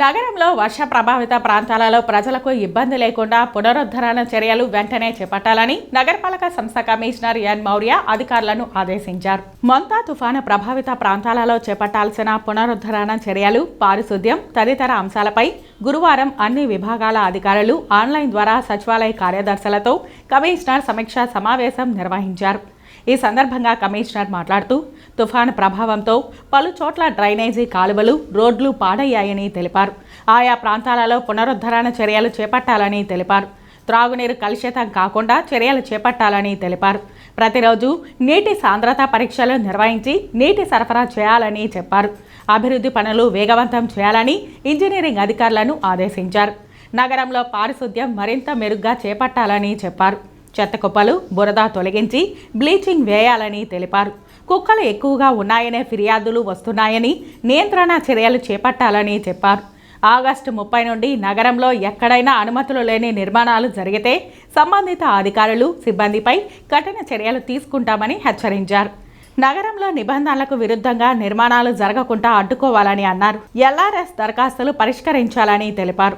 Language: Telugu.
నగరంలో వర్ష ప్రభావిత ప్రాంతాలలో ప్రజలకు ఇబ్బంది లేకుండా పునరుద్ధరణ చర్యలు వెంటనే చేపట్టాలని నగరపాలక సంస్థ కమిషనర్ ఎన్ మౌర్య అధికారులను ఆదేశించారు. మొంతా తుఫాను ప్రభావిత ప్రాంతాలలో చేపట్టాల్సిన పునరుద్ధరణ చర్యలు పారిశుద్ధ్యం తదితర అంశాలపై గురువారం అన్ని విభాగాల అధికారులు ఆన్లైన్ ద్వారా సచివాలయ కార్యదర్శులతో కమిషనర్ సమీక్షా సమావేశం నిర్వహించారు. ఈ సందర్భంగా కమిషనర్ మాట్లాడుతూ తుఫాను ప్రభావంతో పలు చోట్ల డ్రైనేజీ కాలువలు రోడ్లు పాడయ్యాయని తెలిపారు. ఆయా ప్రాంతాలలో పునరుద్ధరణ చర్యలు చేపట్టాలని తెలిపారు. త్రాగునీరు కలుషితం కాకుండా చర్యలు చేపట్టాలని తెలిపారు. ప్రతిరోజు నీటి సాంద్రత పరీక్షలు నిర్వహించి నీటి సరఫరా చేయాలని చెప్పారు. అభివృద్ధి పనులు వేగవంతం చేయాలని ఇంజనీరింగ్ అధికారులను ఆదేశించారు. నగరంలో పారిశుద్ధ్యం మరింత మెరుగ్గా చేపట్టాలని చెప్పారు. చెత్త కుప్పలు బురద తొలగించి బ్లీచింగ్ వేయాలని తెలిపారు. కుక్కలు ఎక్కువగా ఉన్నాయనే ఫిర్యాదులు వస్తున్నాయని నియంత్రణ చర్యలు చేపట్టాలని చెప్పారు. ఆగస్టు ముప్పై నుండి నగరంలో ఎక్కడైనా అనుమతులు లేని నిర్మాణాలు జరిగితే సంబంధిత అధికారులు సిబ్బందిపై కఠిన చర్యలు తీసుకుంటామని హెచ్చరించారు. నగరంలో నిబంధనలకు విరుద్ధంగా నిర్మాణాలు జరగకుండా అడ్డుకోవాలని అన్నారు. ఎల్ఆర్ఎస్ దరఖాస్తులు పరిష్కరించాలని తెలిపారు.